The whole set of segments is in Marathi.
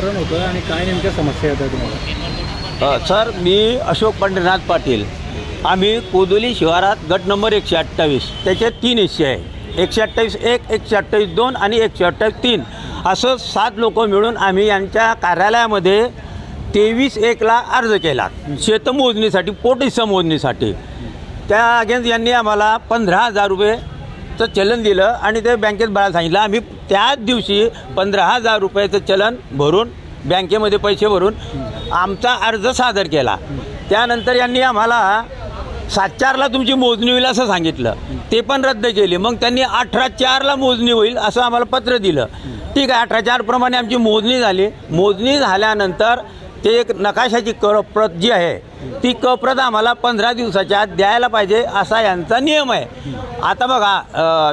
प्रकरण होतं आणि काय नेमक्या समस्या येतात तुम्हाला? सर मी अशोक पंढरीनाथ पाटील. आम्ही कोदोली शिवारात गट नंबर एकशे अठ्ठावीस त्याचे तीन हिस्से आहे. एकशे अठ्ठावीस एक एकशे अठ्ठावीस दोन आणि एकशे अठ्ठावीस तीन. असं सात लोक मिळून आम्ही यांच्या कार्यालयामध्ये तेवीस एकला अर्ज केला. शेतमोजणीसाठी पोटहिस्सा मोजणीसाठी. त्या अगेन्स्ट यांनी आम्हाला पंधरा हजार रुपये रुपयेचं चलन दिलं आणि ते बँकेत बाळा सांगितलं आम्ही त्याच दिवशी पंधरा हजार रुपयाचं चलन भरून बँकेमध्ये पैसे भरून आमचा अर्ज सादर केला. त्यानंतर यांनी आम्हाला सात चारला तुमची मोजणी होईल असं सांगितलं. ते पण रद्द केली. मग त्यांनी अठरा चारला मोजणी होईल असं आम्हाला पत्र दिलं. ठीक आहे अठरा चारप्रमाणे आमची मोजणी झाली. मोजणी झाल्यानंतर ते एक नकाशाची क प्रत जी आहे ती क प्रत आम्हाला पंधरा दिवसाच्या आत द्यायला पाहिजे असा यांचा नियम आहे. आता बघा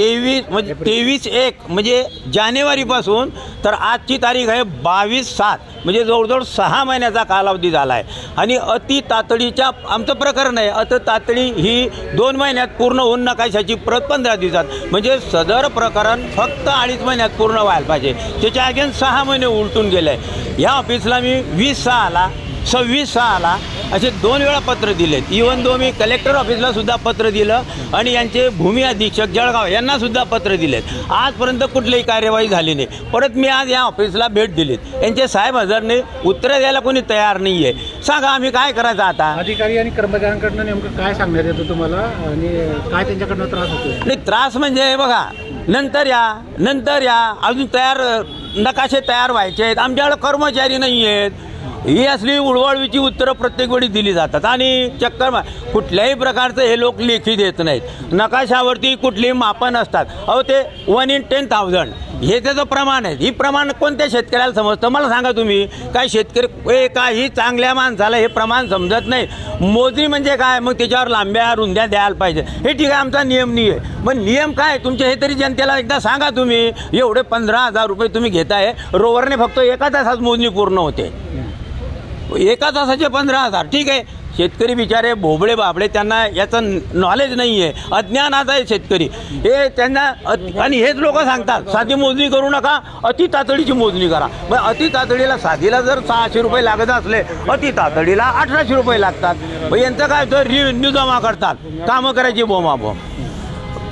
तेवीस म्हणजे तेवीस एक म्हणजे जानेवारीपासून तर आजची तारीख आहे बावीस सात म्हणजे जवळजवळ सहा महिन्याचा कालावधी झाला आहे आणि अति तातडीच्या आमचं प्रकरण आहे अति तातडी ही दोन महिन्यात पूर्ण होऊन नकाशाची प्रत पंधरा दिवसात. म्हणजे सदर प्रकरण फक्त अडीच महिन्यात पूर्ण व्हायला पाहिजे. त्याच्या अगेन सहा महिने उलटून गेले. ह्या ऑफिसला मी वीस सहाला सव्वीस सहाला असे दोन वेळा पत्र दिलेत. इवन दो मी कलेक्टर ऑफिसला सुद्धा पत्र दिलं आणि यांचे भूमी अधीक्षक जळगाव यांना सुद्धा पत्र दिलेत. आजपर्यंत कुठलीही कार्यवाही झाली नाही. परत मी आज या ऑफिसला भेट दिलीत. यांचे साहेब हजरने उत्तरं द्यायला कोणी तयार नाही आहे सांगा आम्ही काय करायचं आता? अधिकारी आणि कर्मचाऱ्यांकडनं नेमकं काय सांगण्यात येतं तुम्हाला? आणि काय त्यांच्याकडनं त्रास होतो नाही त्रास म्हणजे बघा नंतर या नंतर या. अजून तयार नकाशे तयार व्हायचे आहेत. आमच्याकडे कर्मचारी नाही आहेत ही असली उडवाळवीची उत्तरं प्रत्येक वेळी दिली जातात. आणि चक्कर कुठल्याही प्रकारचं हे लोक लेखी देत नाहीत. नकाशावरती कुठलीही मापन असतात अहो ते वन इन टेन थाउजंड हे त्याचं प्रमाण आहे. ही प्रमाण कोणत्या शेतकऱ्याला समजतं? मला सांगा तुम्ही. काय शेतकरी काही चांगल्या माणसाला हे प्रमाण समजत नाही. मोजणी म्हणजे काय? मग त्याच्यावर लांब्या रुंद्या द्यायला पाहिजे. हे ठीक आहे आमचा नियम नाही आहे मग नियम काय? तुमचे हे तरी जनतेला एकदा सांगा तुम्ही. एवढे पंधरा हजार रुपये तुम्ही घेताय. रोवरने फक्त एका तासात मोजणी पूर्ण होते. एका तासाचे पंधरा हजार. ठीक आहे. शेतकरी बिचारे भोबळे बाबळे त्यांना याचं नॉलेज नाही आहे अज्ञानाचा आहे शेतकरी. हे त्यांना आणि हेच लोक सांगतात साधी मोजणी करू नका अति तातडीची मोजणी करा. मग अति तातडीला साधीला जर सहाशे रुपये लागत असले अति तातडीला अठराशे रुपये लागतात. मग यांचं काय तर रिव्हेन्यू जमा करतात. कामं करायची बोमाबोम.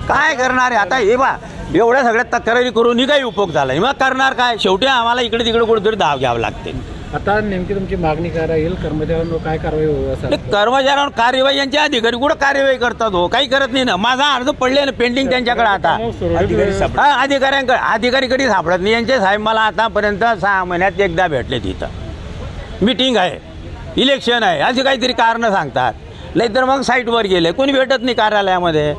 काय करणार आहे? आता हे बा एवढ्या सगळ्या तक्रारी करूनही काही उपयोग झाला मग करणार काय? शेवटी आम्हाला इकडे तिकडे कुठेतरी धाव घ्यावं लागते. आता नेमकी तुमची मागणी काय राहील कर्मचाऱ्यांवर काय कारवाई होईल असं ते कर्मचाऱ्यांवर कार्यवाही यांचे अधिकारी कुठं कार्यवाही करतात हो? काही करत नाही ना. माझा अर्ज पडले ना पेंडिंग त्यांच्याकडे आता. हा अधिकाऱ्यांकडे अधिकारीकडे सापडत नाही. यांचे साहेब मला आतापर्यंत सहा महिन्यात एकदा भेटले तिथं. मिटिंग आहे. इलेक्शन आहे. अशी काहीतरी कारणं सांगतात. नाहीतर मग साईटवर गेले. कोणी भेटत नाही कार्यालयामध्ये.